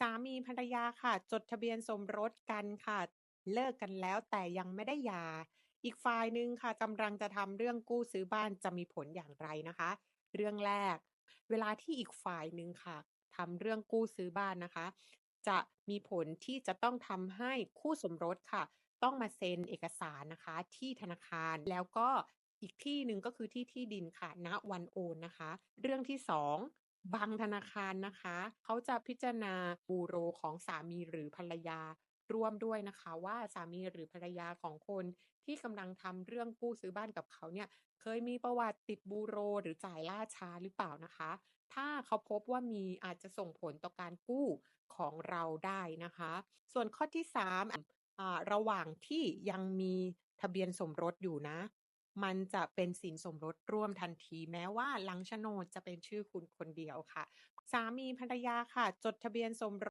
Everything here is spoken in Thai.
สามีภรรยาค่ะ จดทะเบียนสมรสกันค่ะ เลิกกันแล้วแต่ยังไม่ได้หย่า อีกฝ่ายหนึ่งค่ะกำลังจะทำเรื่องกู้ซื้อบ้านจะมีผลอย่างไรนะคะ เรื่องแรก เวลาที่อีกฝ่ายหนึ่งค่ะทำเรื่องกู้ซื้อบ้านนะคะ จะมีผลที่จะต้องทำให้คู่สมรสค่ะ ต้องมาเซ็นเอกสารนะคะ ที่ธนาคารแล้วก็อีกที่หนึ่งก็คือที่ที่ดินค่ะ ณ วันโอนนะคะ เรื่องที่สอง บางธนาคารนะคะ เขาจะพิจารณาบูโรของสามีหรือภรรยาร่วมด้วยนะคะว่าสามีหรือภรรยาของคนที่กำลังทำเรื่องกู้ซื้อบ้านกับเขาเนี่ยเคยมีประวัติติดบูโรหรือจ่ายล่าช้าหรือเปล่านะคะ ถ้าเขาพบว่ามีอาจจะส่งผลต่อการกู้ของเราได้นะคะ ส่วนข้อที่สามอ่าระหว่างที่ยังมีทะเบียนสมรสอยู่นะ มันจะเป็นสินสมรสร่วมทันทีแม้ว่าหลังโฉนดจะเป็นชื่อคุณคนเดียวค่ะ สามีภรรยาค่ะ จดทะเบียนสมร